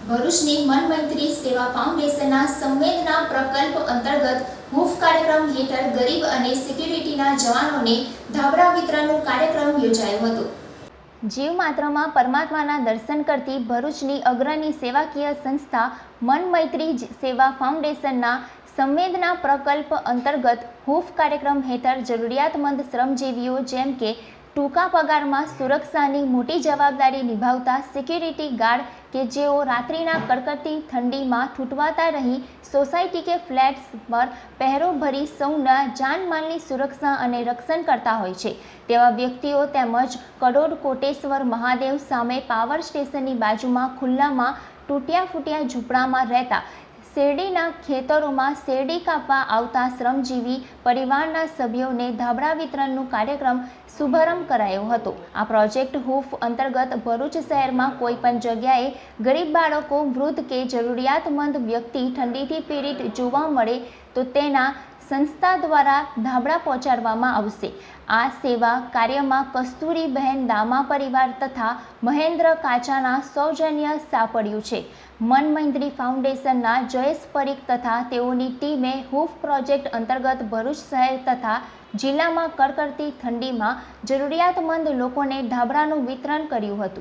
ભરૂચની મનમૈત્રી સેવા ફાઉન્ડેશનના સંવેદના પ્રકલ્પ અંતર્ગત હૂફ કાર્યક્રમ હેઠળ ગરીબ અને સિક્યુરિટીના જવાનોને ધાબળા વિતરણનો કાર્યક્રમ યોજાયો હતો. જીવ માત્રમાં પરમાત્માના દર્શન કરતી ભરૂચની અગ્રણી સેવાકીય સંસ્થા મન મૈત્રી સેવા ફાઉન્ડેશનના સંવેદના પ્રકલ્પ અંતર્ગત હૂફ કાર્યક્રમ હેઠળ જરૂરિયાતમંદ શ્રમજીવીઓ જેમ કે ટૂંકા પગારમાં સુરક્ષાની મોટી જવાબદારી નિભાવતા સિક્યુરિટી ગાર્ડ કે જેઓ રાત્રિના કડકડતી ઠંડીમાં ઠૂંટવાતા રહી સોસાયટી કે ફ્લેટ્સ પર પહેરો ભરી સૌના જાનમાલની સુરક્ષા અને રક્ષણ કરતા હોય છે. તેવા વ્યક્તિઓ તેમજ કડોડ કોટેશ્વર મહાદેવ સામે પાવર સ્ટેશનની બાજુમાં ખુલ્લામાં તૂટ્યા ફૂટ્યા ઝૂંપડામાં રહેતા શેરડીના ખેતરોમાં શેરડી કાપવા આવતા શ્રમજીવી પરિવારના સભ્યોને ધાબળા વિતરણનું કાર્યક્રમ શુભારંભ કરાયો હતો. આ પ્રોજેક્ટ હૂફ અંતર્ગત ભરૂચ શહેરમાં કોઈ પણ જગ્યાએ ગરીબ બાળકો વૃદ્ધ કે જરૂરિયાતમંદ વ્યક્તિ ઠંડીથી પીડિત જોવા મળે તો તેના સંસ્થા દ્વારા ધાબળા પહોંચાડવામાં આવશે. આ સેવા કાર્યમાં કસ્તુરીબહેન દામા પરિવાર તથા મહેન્દ્ર કાચાના સૌજન્ય સાંપડ્યું છે. મન મૈત્રી ફાઉન્ડેશનના જયેશ પરીખ તથા તેઓની ટીમે હૂફ પ્રોજેક્ટ અંતર્ગત ભરૂચ શહેર તથા જિલ્લામાં કડકડતી ઠંડીમાં જરૂરિયાતમંદ લોકોને ધાબળાનું વિતરણ કર્યું હતું.